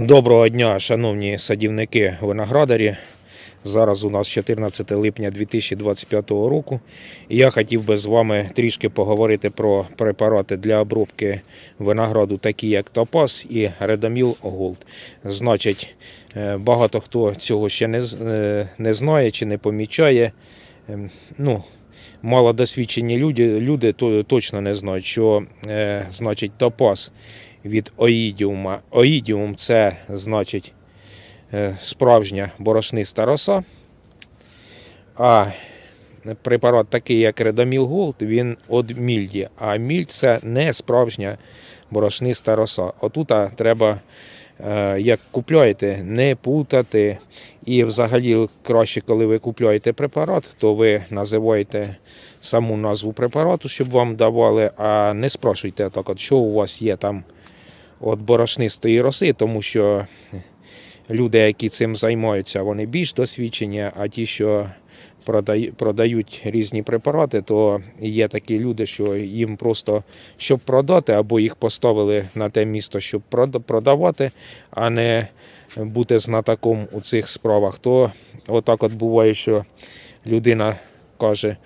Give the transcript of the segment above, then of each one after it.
Доброго дня, шановні садівники виноградарі. Зараз у нас 14 липня 2025 року. Я хотів би з вами трішки поговорити про препарати для обробки винограду, такі як Топаз і Редаміл Голд. Значить, е, багато хто цього ще не, е, не знає чи не помічає. Ем, Ну, малодосвідчені люди, люди точно не знають, що е, значить топаз від оїдіума. Оїдіум це значить е, справжня борошниста роса. А препарат такий, як Редаміл Голд, він від мільді. А мільд це не справжня борошниста роса. Отут треба, е, як купляєте, не путати. І взагалі краще, коли ви купляєте препарат, то ви називаєте саму назву препарату, щоб вам давали, а не спрашуйте так, от, що у вас є там от борошнистої роси, тому що люди, які цим займаються, вони більш досвідчені, а ті, що продають різні препарати, то є такі люди, що їм просто щоб продати, або їх поставили на те місто, щоб продавати, а не бути знатоком у цих справах. То отак от буває, що людина каже.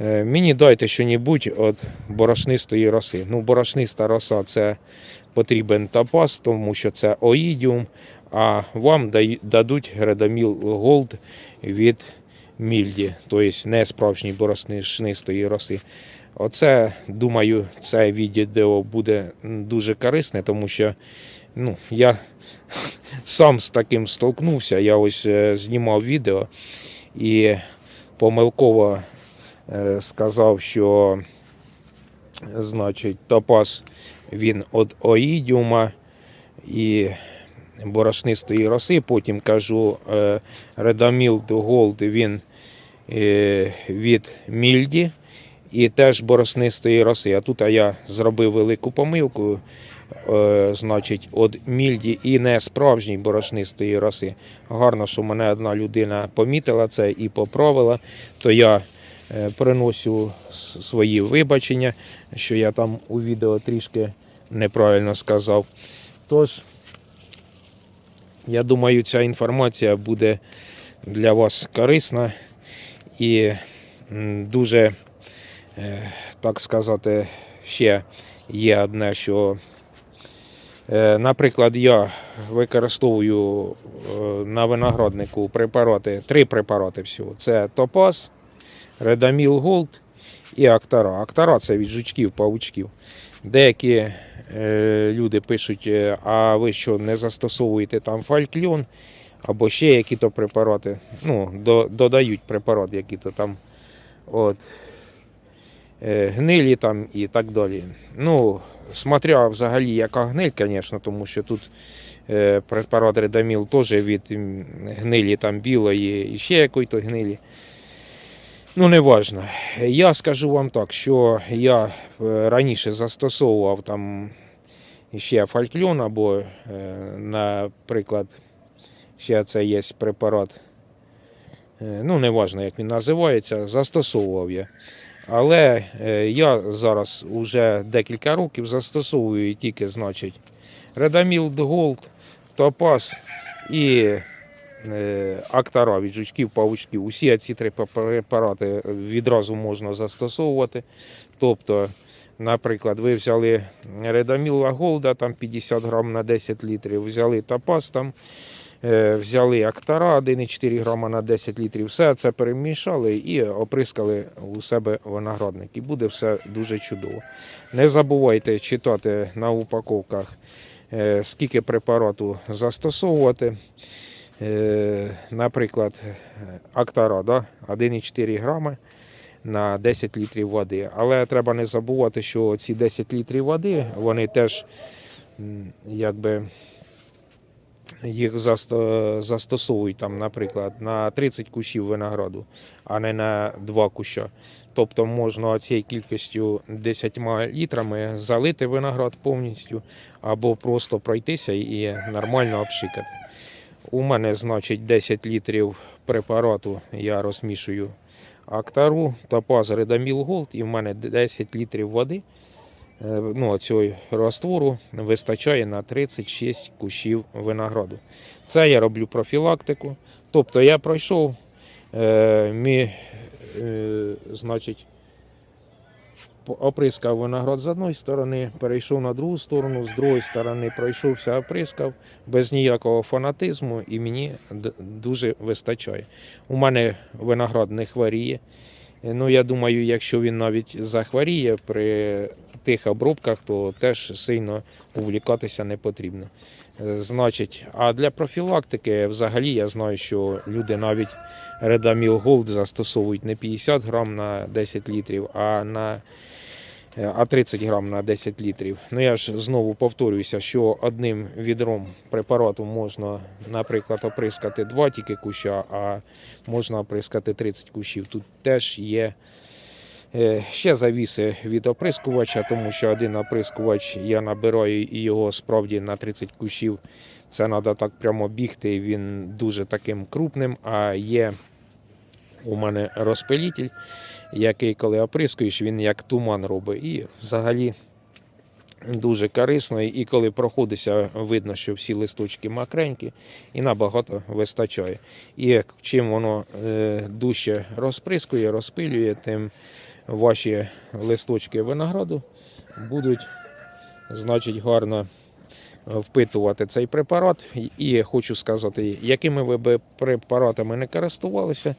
«Е, Мені дайте щось від борошнистої роси. Ну, борошниста роса це потрібен топаз, тому що це оїдіум, а вам дадуть Гредаміл Голд від мільді, тобто не справжньої борошнистої роси. Оце, думаю, це відео буде дуже корисне, тому що ну, я сам з таким столкнувся. Я ось е, знімав відео і помилково е, сказав, що значить, топаз він від оїдіума і борошнистої роси. Потім кажу, е, Голд він е, від мільді і теж борошнистої роси. А тут я зробив велику помилку. е, Значить, від мільді і не справжньої борошнистої роси. Гарно, що мене одна людина помітила це і поправила, то я е, свої вибачення, що я там у відео трішки неправильно сказав. Тож, я думаю, ця інформація буде для вас корисна і дуже, е, так сказати, ще є одне, що, е, наприклад, я використовую на винограднику препарати, три препарати всього. Це топаз, редаміл голд і актара. Актара це від жучків, павучків. Деякі е, люди пишуть, е, а ви що не застосовуєте там фалькльон або ще які-то препарати. Ну, до, додають препарат, які-то там от, е, гнилі там і так далі. Ну, смотря взагалі, яка гниль, звісно, тому що тут е, препарат Редаміл теж від гнилі там білої і ще якої-то гнилі. Ну, не важно. Я скажу вам так, що я е, раніше застосовував там ще фалькльон, або, е, наприклад, ще це є препарат. е, Ну, не важно, як він називається, застосовував я. Але я зараз вже декілька років застосовую тільки, значить, Редаміл Голд, Топаз і е, актара від жучків, павучків. Усі ці три препарати відразу можна застосовувати. Тобто, наприклад, ви взяли редаміла голда там 50 грам на 10 літрів, взяли топаз там, е, взяли актара 1,4 грама на 10 літрів. Все це перемішали і оприскали у себе виноградник. І буде все дуже чудово. Не забувайте читати на упаковках, е, скільки препарату застосовувати. Е, Наприклад, актара да, 1,4 грами на 10 літрів води. Але треба не забувати, що ці 10 літрів води, вони теж якби їх застосовують там, наприклад, на 30 кущів винограду, а не на 2 куща. Тобто можна цією кількістю 10 літрами залити виноград повністю, або просто пройтися і нормально обшикати. У мене, значить, 10 літрів препарату я розмішую актару, топаз, редаміл голд, і в мене 10 літрів води ну, цього роствору вистачає на 36 кущів винограду. Це я роблю профілактику. Тобто я пройшов, е, мі, е, значить, оприскав виноград з одної сторони, перейшов на другу сторону, з другої сторони пройшовся, оприскав без ніякого фанатизму і мені дуже вистачає. У мене виноград не хворіє. Ну, я думаю, якщо він навіть захворіє при тих обробках, то теж сильно увлікатися не потрібно. Е, Значить, а для профілактики взагалі я знаю, що люди навіть Редаміл Голд застосовують не 50 грам на 10 літрів, а на е, а 30 грам на 10 літрів. Ну я ж знову повторююся, що одним відром препарату можна, наприклад, оприскати два тільки куща, а можна оприскати 30 кущів. Тут теж є ще завіси від оприскувача, тому що один оприскувач я набираю і його справді на 30 кущів. Це треба так прямо бігти, він дуже таким крупним, а є у мене розпилитель, який, коли оприскуєш, він як туман робить. І взагалі дуже корисно. І коли проходиться, видно, що всі листочки макренькі і набагато вистачає. І чим воно е, дужче розприскує, розпилює, тим ваші листочки винограду будуть, значить, гарно впитувати цей препарат. І хочу сказати, якими ви би препаратами не користувалися,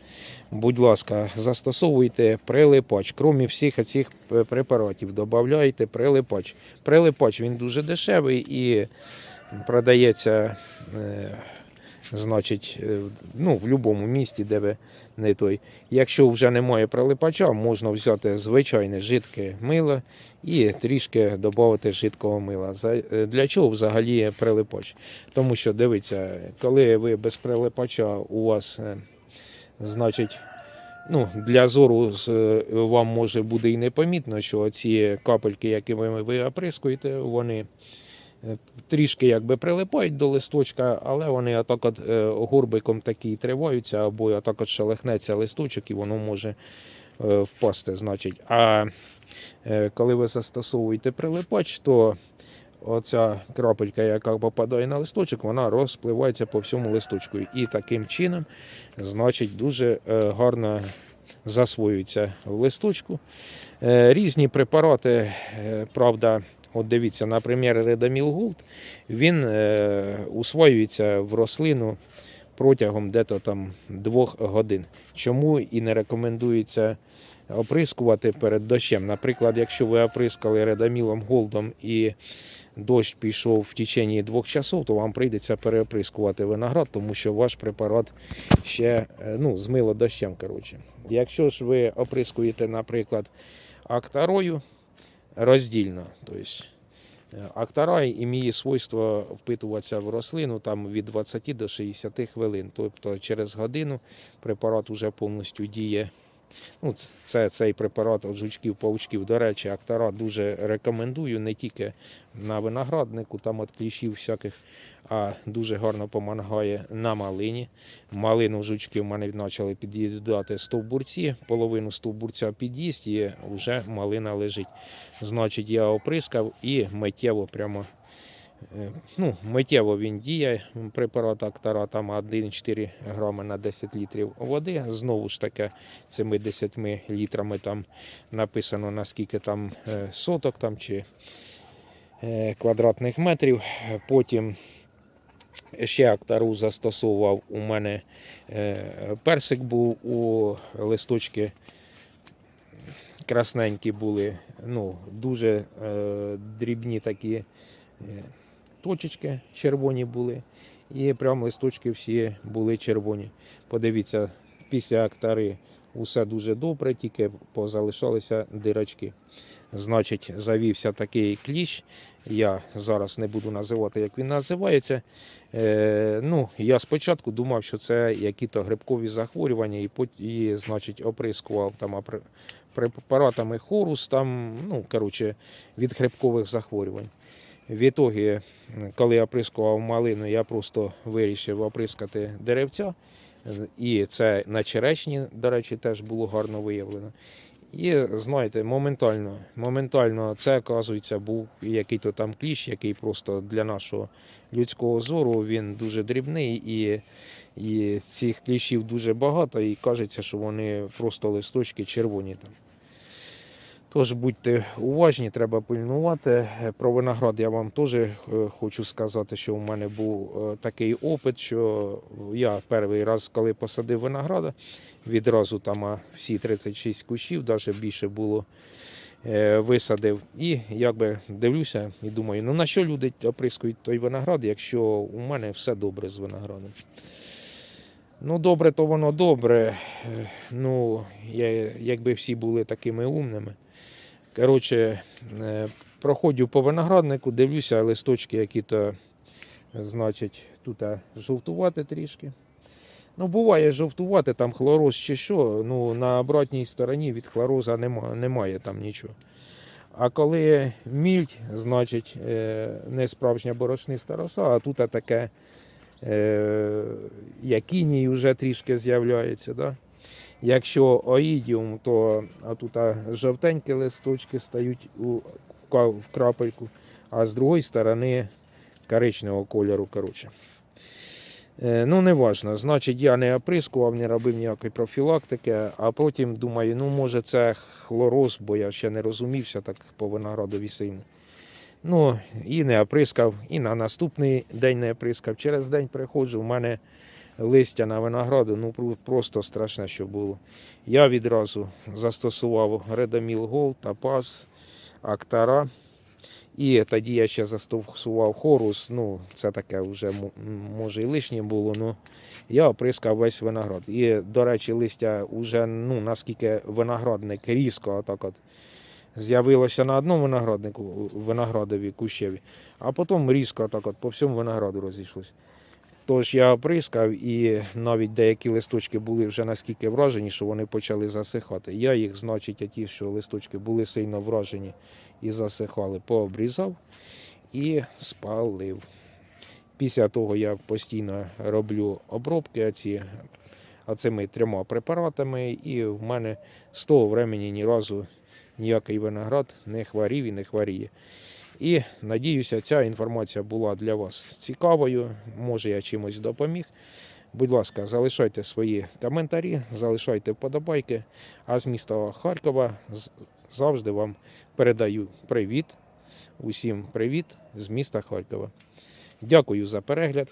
будь ласка, застосовуйте прилипач. Крім всіх цих препаратів, додавайте прилипач. Прилипач він дуже дешевий і продається. Значить, е, ну, в будь-якому місті, де ви не той. Якщо вже немає прилипача, можна взяти звичайне жидке мило і трішки додати жидкого мила. Е, Для чого взагалі прилипач? Тому що дивіться, коли ви без прилипача у вас, е, значить, ну, для зору вам може буде і непомітно, що ці капельки, які ви, оприскуєте, вони трішки якби прилипають до листочка, але вони отак от е, горбиком такі триваються, або отак от шелехнеться листочок і воно може е, впасти. Значить. А е, коли ви застосовуєте прилипач, то оця крапелька, яка попадає на листочок, вона розпливається по всьому листочку. І таким чином, значить, дуже гарно засвоюється в листочку. Різні препарати, правда, от дивіться, наприклад, Редаміл Голд, він е, усвоюється в рослину протягом дето там двох годин. Чому і не рекомендується оприскувати перед дощем. Наприклад, якщо ви оприскали редамілом голдом і дощ пішов в течение двох часов, то вам прийдеться переоприскувати виноград, тому що ваш препарат ще е, ну, змило дощем. Коротше. Якщо ж ви оприскуєте, наприклад, актарою роздільно, тобто Актарай актара іміє свойство впитуватися в рослину там від 20 до 60 хвилин. Тобто через годину препарат вже повністю діє. Ну, це цей препарат від жучків, паучків. До речі, актара дуже рекомендую не тільки на винограднику, там від кліщів всяких, а дуже гарно допомагає на малині. Малину жучки в мене почали під'їдати стовбурці, половину стовбурця під'їсть і вже малина лежить. Значить, я оприскав і миттєво прямо. Е, Ну, миттєво він діє. Препарат Актара там 1,4 грами на 10 літрів води. Знову ж таки, цими 10 літрами там написано наскільки там е, соток там чи е, квадратних метрів. Потім ще Актару застосовував. У мене персик був у листочки красненькі були, ну, дуже дрібні такі точечки червоні були. І прям листочки всі були червоні. Подивіться, після актари усе дуже добре, тільки позалишалися дирочки. Значить, завівся такий кліщ. Я зараз не буду називати, як він називається. Е, ну, я спочатку думав, що це які-то грибкові захворювання, і, і значить, оприскував там препаратами хорус, там, ну, коротше, від грибкових захворювань. В ітогі, коли я оприскував малину, я просто вирішив оприскати деревця. І це на черешні, до речі, теж було гарно виявлено. І знаєте, моментально, моментально це, оказується, був який-то там кліщ, який просто для нашого людського зору він дуже дрібний і, і цих кліщів дуже багато, і кажеться, що вони просто листочки червоні там. Тож будьте уважні, треба пильнувати. Е, Про виноград я вам теж е, хочу сказати, що у мене був е, такий опит, що я перший раз, коли посадив винограда, відразу там всі 36 кущів, навіть більше було, висадив. І якби дивлюся і думаю, ну на що люди оприскують той виноград, якщо у мене все добре з виноградом. Ну, добре, то воно добре. Ну, якби всі були такими умними. Коротше, е, проходжу по винограднику, дивлюся листочки, які то, значить, тут жовтувати трішки. Ну, буває жовтувати, там хлороз чи що. Ну, на обратній стороні від хлороза немає, немає там нічого. А коли мільдь, значить, е, не справжня борошниста роса, а тут таке е, як іній вже трішки з'являється. Да? Якщо оїдіум, то тут жовтенькі листочки стають в крапельку, а з другої сторони коричневого кольору. Коротше. Е, ну, не важно. Значить, я не оприскував, не робив ніякої профілактики, а потім думаю, ну може це хлороз, бо я ще не розумівся так по виноградові сильно. Ну, і не оприскав, і на наступний день не оприскав. Через день приходжу, в мене листя на винограду, ну просто страшне, що було. Я відразу застосував Редаміл Голд, Тапаз, Актара. І тоді я ще застосував хорус. Ну, це таке вже може і лишнє було. Ну я оприскав весь виноград. І, до речі, листя вже, ну, наскільки виноградник різко отак от з'явилося на одному винограднику, виноградові кущеві, а потім різко так от по всьому винограду розійшлося. Тож я оприскав, і навіть деякі листочки були вже наскільки вражені, що вони почали засихати. Я їх, значить, ті, що листочки були сильно вражені і засихали, пообрізав і спалив. Після того я постійно роблю обробки ці, цими трьома препаратами, і в мене з того времени ні разу ніякий виноград не хворів і не хворіє. І надіюся, ця інформація була для вас цікавою. Може, я чимось допоміг. Будь ласка, залишайте свої коментарі, залишайте вподобайки. А з міста Харкова завжди вам передаю привіт. Усім привіт з міста Харкова. Дякую за перегляд.